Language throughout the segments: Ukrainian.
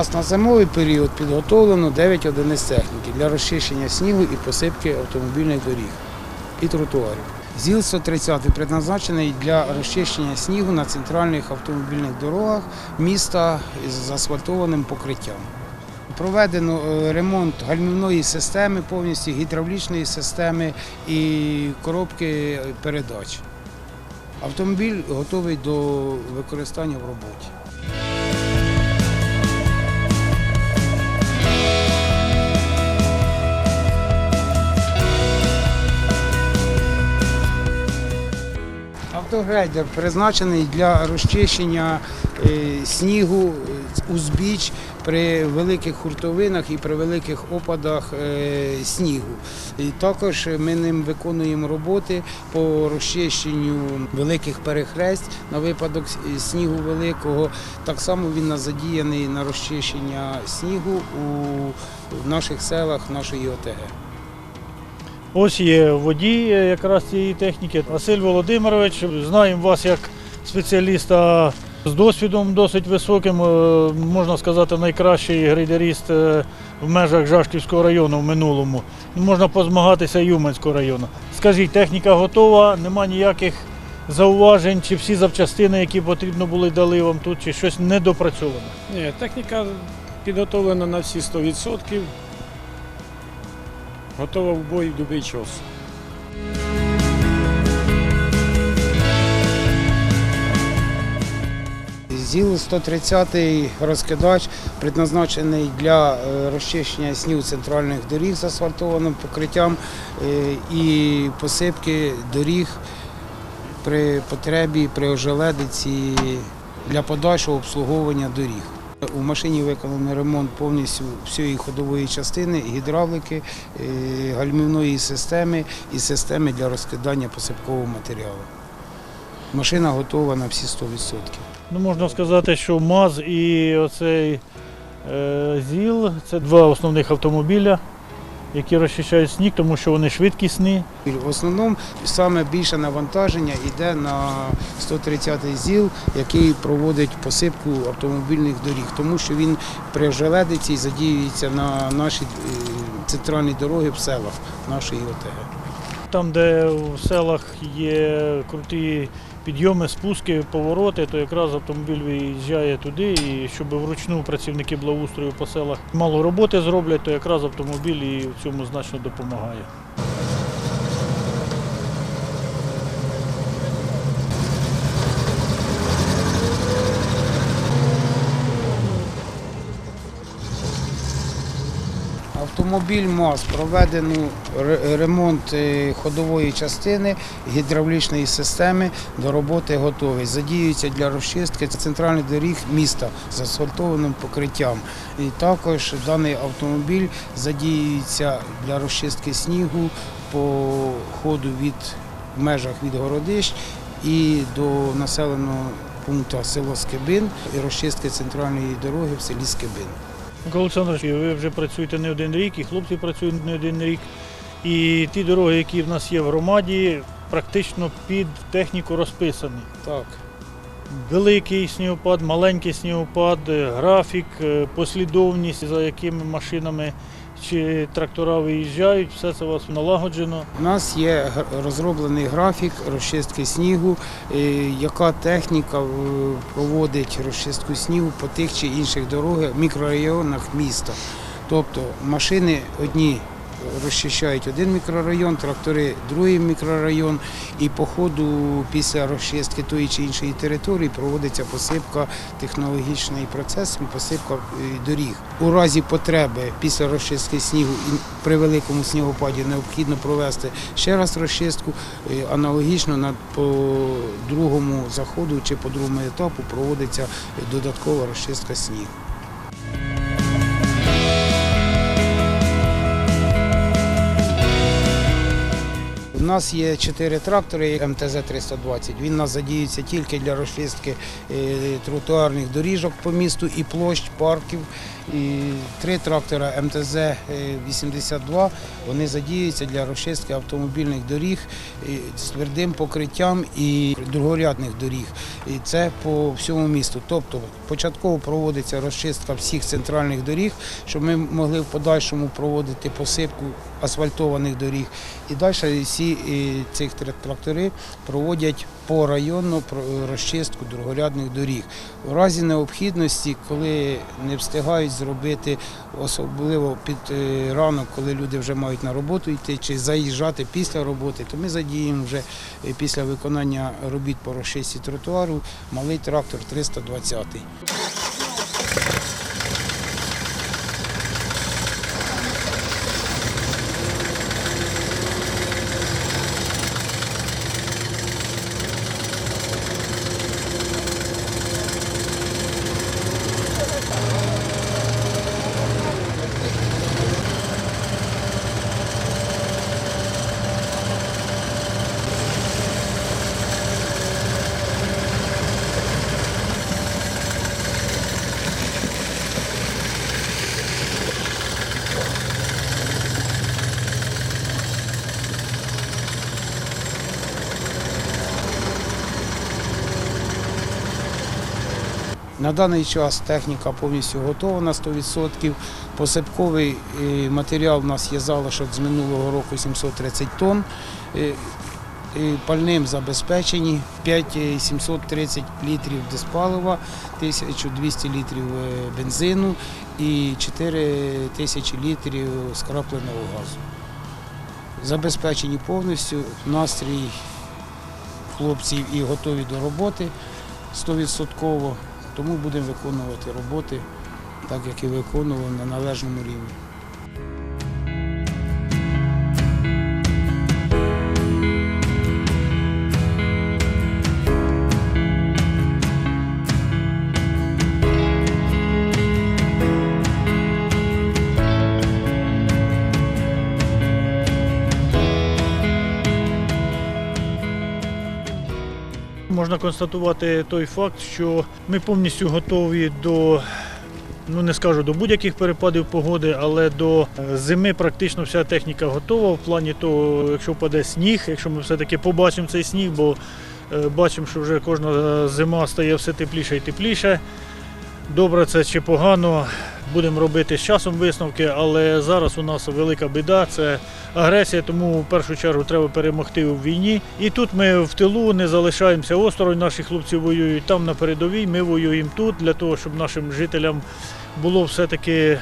Нас на зимовий період підготовлено 9 одиниць техніки для розчищення снігу і посипки автомобільних доріг і тротуарів. ЗІЛ-130 предназначений для розчищення снігу на центральних автомобільних дорогах міста з заасфальтованим покриттям. Проведено е, ремонт гальмівної системи, повністю гідравлічної системи і коробки передач. Автомобіль готовий до використання в роботі. Автогрейдер призначений для розчищення е, снігу, узбіч при великих хуртовинах і при великих опадах е, снігу. І також ми ним виконуємо роботи по розчищенню великих перехресть на випадок снігу великого. Так само він задіяний на розчищення снігу у наших селах нашої ОТГ. Ось є водій е, якраз цієї техніки. Василь Володимирович, знаємо вас як спеціаліста з досвідом досить високим, е, можна сказати, найкращий грейдеріст е, в межах Жашківського району в минулому. Можна позмагатися Юманського району. Скажіть, техніка готова, нема ніяких зауважень, чи всі запчастини, які потрібно були, дали вам тут, чи щось недопрацьовано. Ні, техніка підготовлена на всі 100%. Готова в бой в будь-який час. ЗІЛ-130 розкидач предназначений для е, розчищення снігу центральних доріг з асфальтованим покриттям е, і посипки доріг при потребі, при ожеледиці для подальшого обслуговування доріг. У машині виконаний ремонт повністю всієї ходової частини, гідравлики, гальмівної системи і системи для розкидання посипкового матеріалу. Машина готова на всі 100%. Ну, можна сказати, що МАЗ і оцей е, ЗІЛ це два основних автомобіля, які розчищають сніг, тому що вони швидкісні. В основному саме більше навантаження йде на 130-й ЗІЛ, який проводить посипку автомобільних доріг, тому що він при желедиці задіюється на наші е, центральні дороги в селах нашої ОТГ. Там, де в селах є круті підйоми, спуски, повороти, то якраз автомобіль виїжджає туди, і щоб вручну працівники благоустрою по селах мало роботи зроблять, то якраз автомобіль і в цьому значно допомагає. Автомобіль МАЗ проведено ремонт е, ходової частини гідравлічної системи до роботи готовий. Задіюється для розчистки центральних доріг міста з асфальтованим покриттям. І також даний автомобіль задіюється для розчистки снігу по ходу від в межах від городищ і до населеного пункту село Скибин і розчистки центральної дороги в селі Скибин. Олександрович, ви вже працюєте не один рік, і хлопці працюють не один рік. І ті дороги, які в нас є в громаді, практично під техніку розписані. Так. Великий снігопад, маленький снігопад, графік, е, послідовність, за якими машинами чи трактора виїжджають, все це у вас налагоджено. У нас є розроблений графік розчистки снігу, е, яка техніка е, проводить розчистку снігу по тих чи інших дорогах, мікрорайонах міста. Тобто машини одні розчищають один мікрорайон, трактори другий мікрорайон, і по ходу після розчистки тої чи іншої території проводиться посипка, технологічний процес, посипка е, доріг. У разі потреби після розчистки снігу і при великому снігопаді необхідно провести ще раз розчистку. Е, Аналогічно на по другому заходу чи по другому етапу проводиться додаткова розчистка снігу. Нас є чотири трактори МТЗ-320. Він нас задіється тільки для розчистки е, тротуарних доріжок по місту і площ, парків. Три трактора МТЗ-82 вони задіюються для розчистки автомобільних доріг е, з твердим покриттям і другорядних доріг. І це по всьому місту. Тобто початково проводиться розчистка всіх центральних доріг, щоб ми могли в подальшому проводити посипку асфальтованих доріг. І далі всі е, три трактори проводять по районну розчистку другорядних доріг. У разі необхідності, коли не встигають зробити, особливо під е, ранок, коли люди вже мають на роботу йти чи заїжджати після роботи, то ми задіємо вже е, після виконання робіт по розчистці тротуару малий трактор 320. На даний час техніка повністю готова на 100%. Посипковий е, матеріал у нас є залишок з минулого року 730 тонн. Е, е, Пальним забезпечені 5730 літрів диспалива, 1200 літрів бензину і 4000 літрів скрапленого газу. Забезпечені повністю настрій хлопців і готові до роботи 100%. Тому будемо виконувати роботи так, як і виконували на належному рівні. Можна констатувати той факт, що ми повністю готові до, ну не скажу до будь-яких перепадів погоди, але до зими практично вся техніка готова в плані того, якщо впаде сніг, якщо ми все-таки побачимо цей сніг, бо е, бачимо, що вже кожна зима стає все тепліше і тепліше. Добре, це чи погано, будемо робити з часом висновки, але зараз у нас велика біда це агресія, тому в першу чергу треба перемогти у війні. І тут ми в тилу не залишаємося осторонь. Наші хлопці воюють там на передовій. Ми воюємо тут для того, щоб нашим жителям було все-таки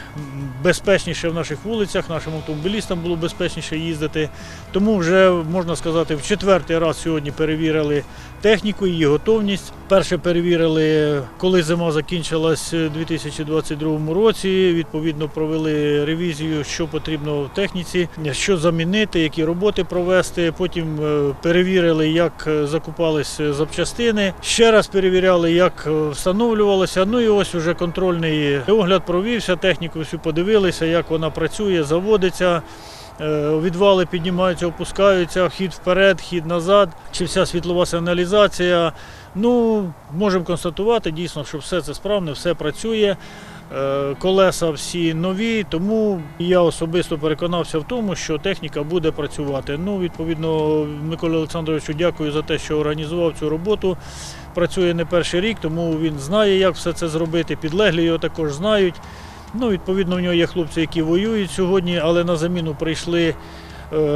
безпечніше в наших вулицях, нашим автомобілістам було безпечніше їздити. Тому вже можна сказати, в четвертий раз сьогодні перевірили техніку, її готовність. Перше перевірили, коли зима закінчилась у 2022 році. Відповідно, провели ревізію, що потрібно в техніці, що замінити, які роботи провести. Потім е, перевірили, як закупались запчастини. Ще раз перевіряли, як е, встановлювалося. Ну і ось уже контрольний огляд провівся. Техніку всю подивилися, як вона працює, заводиться. Е, Відвали піднімаються, опускаються, хід вперед, хід назад, чи вся світлова сигналізація. Ну, можемо констатувати дійсно, що все це справне, все працює. Е, Колеса всі нові, тому я особисто переконався в тому, що техніка буде працювати. Ну, відповідно, Миколі Олександровичу дякую за те, що організував цю роботу. Працює не перший рік, тому він знає, як все це зробити. Підлеглі його також знають. Ну, відповідно, в нього є хлопці, які воюють сьогодні, але на заміну прийшли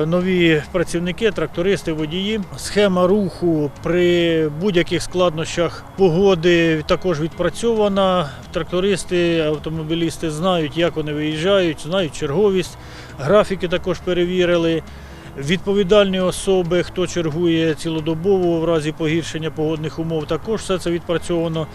нові працівники, трактористи, водії. Схема руху при будь-яких складнощах погоди також відпрацьована. Трактористи, автомобілісти знають, як вони виїжджають, знають черговість. Графіки також перевірили. Відповідальні особи, хто чергує цілодобово в разі погіршення погодних умов, також все це відпрацьовано.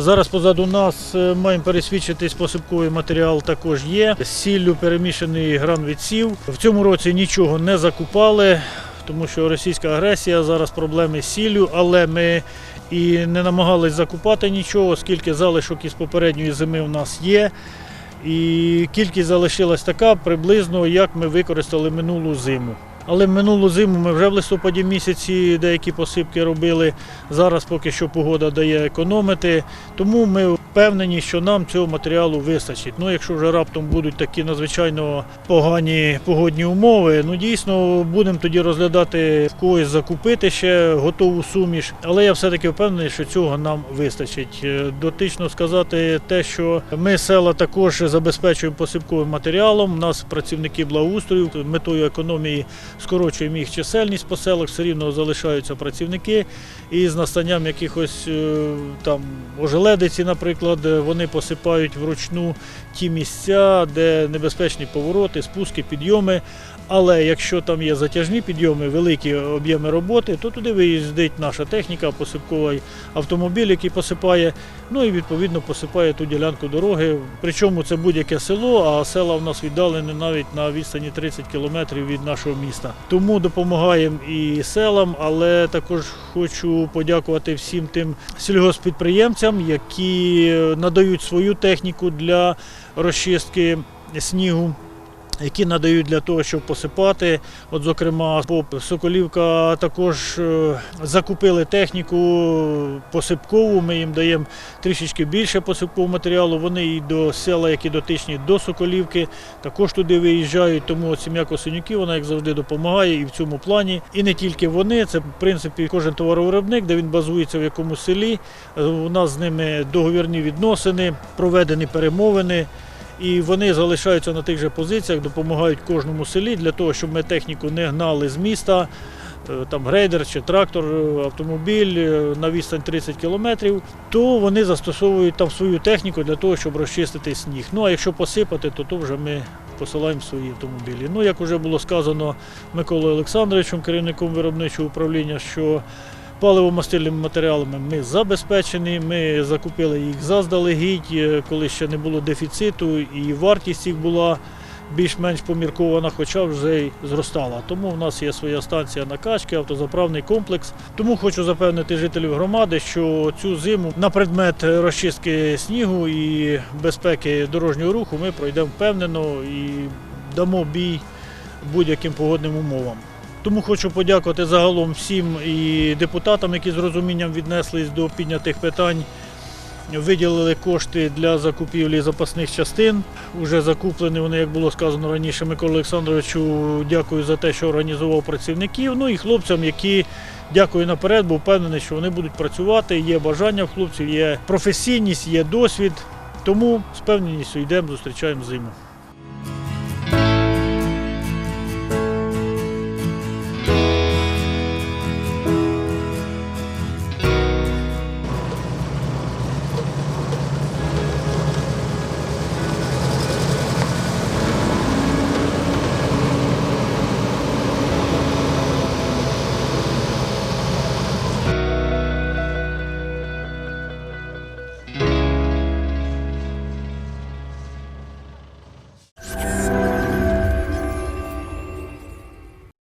Зараз позаду нас е, маємо пересвідчитись, посипковий матеріал також є. З сіллю перемішаний гран відсів. В цьому році нічого не закупали, тому що російська агресія, зараз проблеми з сіллю, але ми і не намагались закупати нічого, оскільки залишок із попередньої зими в нас є. І кількість залишилась така приблизно, як ми використали минулу зиму. Але минулу зиму ми вже в листопаді місяці деякі посипки робили. Зараз поки що погода дає економити. Тому ми впевнені, що нам цього матеріалу вистачить. Ну, якщо вже раптом будуть такі надзвичайно погані погодні умови, ну дійсно будемо тоді розглядати в когось закупити ще готову суміш. Але я все-таки впевнений, що цього нам вистачить. Е, Дотично сказати те, що ми села також забезпечуємо посипковим матеріалом. У нас працівники благоустрою метою економії скорочуємо їх чисельність по селах, все рівно залишаються працівники. І з настанням якихось е, там ожеледиці, наприклад, е, вони посипають вручну ті місця, де небезпечні повороти, спуски, підйоми. Але якщо там є затяжні підйоми, великі об'єми роботи, то туди виїздить наша техніка, посипковий автомобіль, який посипає, ну і відповідно посипає ту ділянку дороги. Причому це будь-яке село, а села в нас віддалені навіть на відстані 30 кілометрів від нашого міста. Тому допомагаємо і селам, але також хочу подякувати всім тим сільгоспідприємцям, які надають свою техніку для розчистки снігу. Які надають для того, щоб посипати. От, зокрема, Соколівка також е, закупили техніку посипкову. Ми їм даємо трішечки більше посипкового матеріалу. Вони і до села, які дотичні до Соколівки, також туди виїжджають. Тому сім'я Косинюків, вона як завжди допомагає і в цьому плані. І не тільки вони, це в принципі кожен товаровиробник, де він базується в якомусь селі. Е, У нас з ними договірні відносини, проведені перемовини. І вони залишаються на тих же позиціях, допомагають кожному селі для того, щоб ми техніку не гнали з міста. е, Там грейдер чи трактор, е, автомобіль е, на відстань 30 кілометрів, то вони застосовують там свою техніку для того, щоб розчистити сніг. Ну а якщо посипати, то, то вже ми посилаємо свої автомобілі. Ну, як вже було сказано Миколою Олександровичем, керівником виробничого управління, що Паливо-мастильними матеріалами ми забезпечені, ми закупили їх заздалегідь, е, коли ще не було дефіциту, і вартість їх була більш-менш поміркована, хоча вже й зростала. Тому в нас є своя станція накачки, автозаправний комплекс. Тому хочу запевнити жителів громади, що цю зиму на предмет розчистки снігу і безпеки дорожнього руху ми пройдемо впевнено і дамо бій будь-яким погодним умовам. Тому хочу подякувати загалом всім і депутатам, які з розумінням віднеслись до піднятих питань. Виділили кошти для закупівлі запасних частин. Уже закуплені вони, як було сказано раніше, Миколу Олександровичу. Дякую за те, що організував працівників. Ну і хлопцям, які дякую наперед, бо впевнений, що вони будуть працювати. Є бажання в хлопців, є професійність, є досвід. Тому з певненістю йдемо, зустрічаємо зиму.